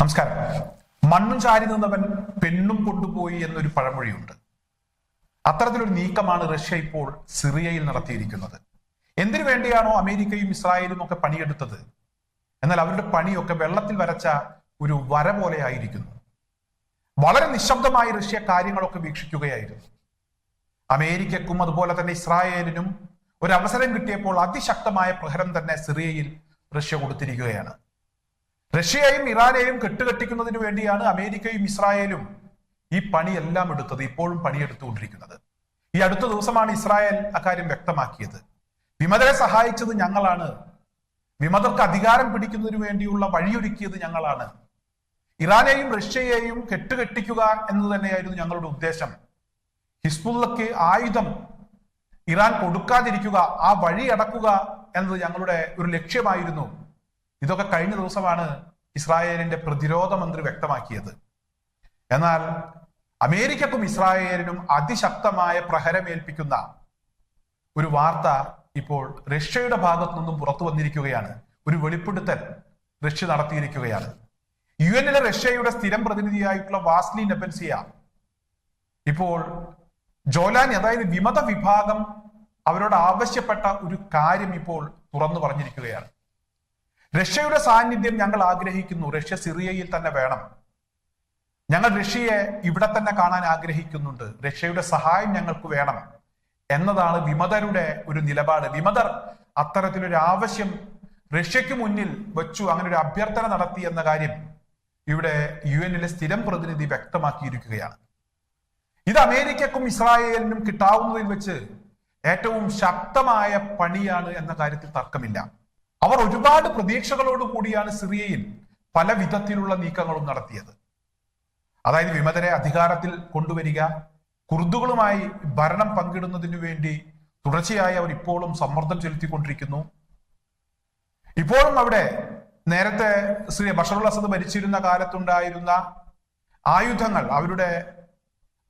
നമസ്കാരം. മണ്ണും ചാരി നിന്നവൻ പെണ്ണും കൊണ്ടുപോയി എന്നൊരു പഴമൊഴിയുണ്ട്. അത്തരത്തിലൊരു നീക്കമാണ് റഷ്യ ഇപ്പോൾ സിറിയയിൽ നടത്തിയിരിക്കുന്നത്. എന്തിനു വേണ്ടിയാണോ അമേരിക്കയും ഇസ്രായേലും ഒക്കെ പണിയെടുത്തത്? എന്നാൽ അവരുടെ പണിയൊക്കെ വെള്ളത്തിൽ വരച്ച ഒരു വര പോലെ ആയിരിക്കുന്നു. വളരെ നിശബ്ദമായി റഷ്യ കാര്യങ്ങളൊക്കെ വീക്ഷിക്കുകയായിരുന്നു. അമേരിക്കക്കും അതുപോലെ തന്നെ ഇസ്രായേലിനും ഒരു അവസരം കിട്ടിയപ്പോൾ അതിശക്തമായ പ്രഹരം തന്നെ സിറിയയിൽ റഷ്യ കൊടുത്തിരിക്കുകയാണ്. റഷ്യയെയും ഇറാനെയും കെട്ടുകെട്ടിക്കുന്നതിന് വേണ്ടിയാണ് അമേരിക്കയും ഇസ്രായേലും ഈ പണിയെല്ലാം എടുത്തത് ഇപ്പോഴും പണിയെടുത്തുകൊണ്ടിരിക്കുന്നത്. ഈ അടുത്ത ദിവസമാണ് ഇസ്രായേൽ അക്കാര്യം വ്യക്തമാക്കിയത്. വിമതരെ സഹായിച്ചത് ഞങ്ങളാണ്. വിമതർക്ക് അധികാരം പിടിക്കുന്നതിന് വേണ്ടിയുള്ള വഴിയൊരുക്കിയത് ഞങ്ങളാണ്. ഇറാനെയും റഷ്യയെയും കെട്ടുകെട്ടിക്കുക എന്ന് തന്നെയായിരുന്നു ഞങ്ങളുടെ ഉദ്ദേശം. ഹിസ്ബുള്ളക്ക് ആയുധം ഇറാൻ കൊടുക്കാതിരിക്കുക ആ വഴി അടക്കുക എന്നത് ഞങ്ങളുടെ ഒരു ലക്ഷ്യമായിരുന്നു. ഇതൊക്കെ കഴിഞ്ഞ ദിവസമാണ് ഇസ്രായേലിന്റെ പ്രതിരോധ മന്ത്രി വ്യക്തമാക്കിയത്. എന്നാൽ അമേരിക്കക്കും ഇസ്രായേലിനും അതിശക്തമായ പ്രഹരമേൽപ്പിക്കുന്ന ഒരു വാർത്ത ഇപ്പോൾ റഷ്യയുടെ ഭാഗത്തു നിന്നും പുറത്തു വന്നിരിക്കുകയാണ്. ഒരു വെളിപ്പെടുത്തൽ റഷ്യ നടത്തിയിരിക്കുകയാണ്. യു എന്നിലെ റഷ്യയുടെ സ്ഥിരം പ്രതിനിധിയായിട്ടുള്ള വാസ്ലി നെബൻസിയ ഇപ്പോൾ ജോലാൻ അതായത് വിമത വിഭാഗം അവരോട് ആവശ്യപ്പെട്ട ഒരു കാര്യം ഇപ്പോൾ തുറന്നു പറഞ്ഞിരിക്കുകയാണ്. റഷ്യയുടെ സാന്നിധ്യം ഞങ്ങൾ ആഗ്രഹിക്കുന്നു. റഷ്യ സിറിയയിൽ തന്നെ വേണം. ഞങ്ങൾ റഷ്യയെ ഇവിടെ തന്നെ കാണാൻ ആഗ്രഹിക്കുന്നുണ്ട്. റഷ്യയുടെ സഹായം ഞങ്ങൾക്ക് വേണം എന്നതാണ് വിമതരുടെ ഒരു നിലപാട്. വിമതർ അത്തരത്തിലൊരു ആവശ്യം റഷ്യക്ക് മുന്നിൽ വെച്ചു അങ്ങനെ ഒരു അഭ്യർത്ഥന നടത്തി എന്ന കാര്യം ഇവിടെ യു എന്നിലെ സ്ഥിരം പ്രതിനിധി വ്യക്തമാക്കിയിരിക്കുകയാണ്. ഇത് അമേരിക്കക്കും ഇസ്രായേലിനും കിട്ടാവുന്നതിൽ വെച്ച് ഏറ്റവും ശക്തമായ പണിയാണ് എന്ന കാര്യത്തിൽ തർക്കമില്ല. അവർ ഒരുപാട് പ്രതീക്ഷകളോട് കൂടിയാണ് സിറിയയിൽ പല വിധത്തിലുള്ള നീക്കങ്ങളും നടത്തിയത്. അതായത് വിമതരെ അധികാരത്തിൽ കൊണ്ടുവരിക കുർദുകളുമായി ഭരണം പങ്കിടുന്നതിനു വേണ്ടി തുടർച്ചയായി അവർ ഇപ്പോഴും സമ്മർദ്ദം ചെലുത്തിക്കൊണ്ടിരിക്കുന്നു. ഇപ്പോഴും അവിടെ നേരത്തെ ശ്രീ ബഷറുൽ അസദ് ഭരിച്ചിരുന്ന കാലത്തുണ്ടായിരുന്ന ആയുധങ്ങൾ അവരുടെ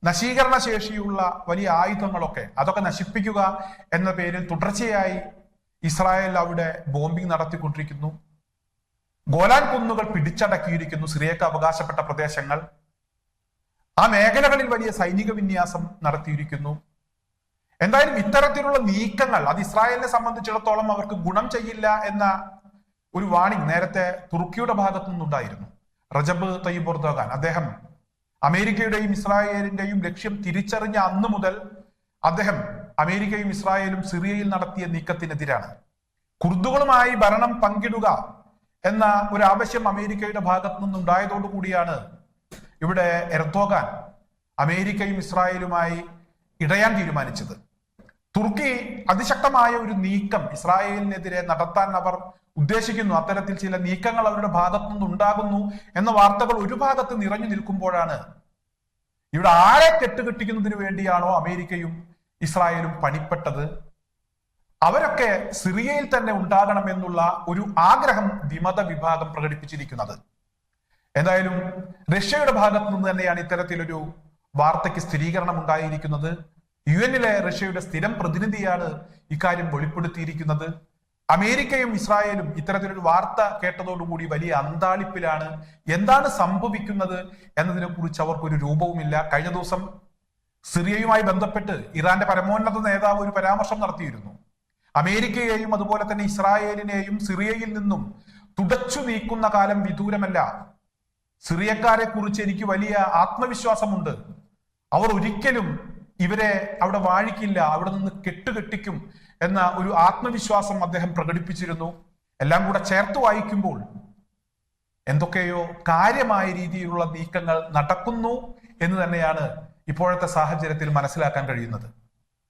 നശീകരണ ശേഷിയുള്ള വലിയ ആയുധങ്ങളൊക്കെ അതൊക്കെ നശിപ്പിക്കുക എന്ന പേരിൽ തുടർച്ചയായി ഇസ്രായേൽ അവിടെ ബോംബിംഗ് നടത്തിക്കൊണ്ടിരിക്കുന്നു. ഗോലാൻ കുന്നുകൾ പിടിച്ചടക്കിയിരിക്കുന്നു സിറിയക്ക് അവകാശപ്പെട്ട പ്രദേശങ്ങൾ. ആ മേഖലകളിൽ വലിയ സൈനിക വിന്യാസം നടത്തിയിരിക്കുന്നു. എന്തായാലും ഇത്തരത്തിലുള്ള നീക്കങ്ങൾ അത് ഇസ്രായേലിനെ സംബന്ധിച്ചിടത്തോളം അവർക്ക് ഗുണം ചെയ്യില്ല എന്ന ഒരു വാണിംഗ് നേരത്തെ തുർക്കിയുടെ ഭാഗത്തു നിന്നുണ്ടായിരുന്നു. റജബ് തയ്യബ് ഉർദോഗാൻ അദ്ദേഹം അമേരിക്കയുടെയും ഇസ്രായേലിന്റെയും ലക്ഷ്യം തിരിച്ചറിഞ്ഞ അന്ന് മുതൽ അദ്ദേഹം അമേരിക്കയും ഇസ്രായേലും സിറിയയിൽ നടത്തിയ നീക്കത്തിനെതിരാണ്. കുർദുകളുമായി ഭരണം പങ്കിടുക എന്ന ഒരു ആവശ്യം അമേരിക്കയുടെ ഭാഗത്തു നിന്നുണ്ടായതോടു കൂടിയാണ് ഇവിടെ എർദോഗാൻ അമേരിക്കയും ഇസ്രായേലുമായി ഇടയാൻ തീരുമാനിച്ചത്. തുർക്കി അതിശക്തമായ ഒരു നീക്കം ഇസ്രായേലിനെതിരെ നടത്താൻ അവർ ഉദ്ദേശിക്കുന്നു. അത്തരത്തിൽ ചില നീക്കങ്ങൾ അവരുടെ ഭാഗത്തു നിന്നുണ്ടാകുന്നു എന്ന വാർത്തകൾ ഒരു ഭാഗത്ത് നിറഞ്ഞു നിൽക്കുമ്പോഴാണ് ഇവിടെ ആരെ കെട്ടുകെട്ടിക്കുന്നതിന് വേണ്ടിയാണോ അമേരിക്കയും ഇസ്രായേലും പണിപ്പെട്ടത് അവരൊക്കെ സിറിയയിൽ തന്നെ ഉണ്ടാകണമെന്നുള്ള ഒരു ആഗ്രഹം വിമത വിഭാഗം പ്രകടിപ്പിച്ചിരിക്കുന്നത്. എന്തായാലും റഷ്യയുടെ ഭാഗത്തു നിന്ന് തന്നെയാണ് ഇത്തരത്തിലൊരു വാർത്തയ്ക്ക് സ്ഥിരീകരണം ഉണ്ടായിരിക്കുന്നത്. യു എന്നിലെ റഷ്യയുടെ സ്ഥിരം പ്രതിനിധിയാണ് ഇക്കാര്യം വെളിപ്പെടുത്തിയിരിക്കുന്നത്. അമേരിക്കയും ഇസ്രായേലും ഇത്തരത്തിലൊരു വാർത്ത കേട്ടതോടുകൂടി വലിയ അന്താളിപ്പിലാണ് എന്താണ് സംഭവിക്കുന്നത് എന്നതിനെ കുറിച്ച് അവർക്കൊരു രൂപവുമില്ല. കഴിഞ്ഞ ദിവസം സിറിയയുമായി ബന്ധപ്പെട്ട് ഇറാന്റെ പരമോന്നത നേതാവ് ഒരു പരാമർശം നടത്തിയിരുന്നു. അമേരിക്കയെയും അതുപോലെ തന്നെ ഇസ്രായേലിനെയും സിറിയയിൽ നിന്നും തുടച്ചു നീക്കുന്ന കാലം വിദൂരമല്ല. സിറിയക്കാരെ കുറിച്ച് എനിക്ക് വലിയ ആത്മവിശ്വാസമുണ്ട്. അവർ ഒരിക്കലും ഇവരെ അവിടെ വാഴിക്കില്ല അവിടെ നിന്ന് കെട്ടുകെട്ടിക്കും എന്ന ഒരു ആത്മവിശ്വാസം അദ്ദേഹം പ്രകടിപ്പിച്ചിരുന്നു. എല്ലാം കൂടെ ചേർത്ത് വായിക്കുമ്പോൾ എന്തൊക്കെയോ കാര്യമായ രീതിയിലുള്ള നീക്കങ്ങൾ നടക്കുന്നു എന്ന് തന്നെയാണ് ഇപ്പോഴത്തെ സാഹചര്യത്തിൽ മനസ്സിലാക്കാൻ കഴിയുന്നത്.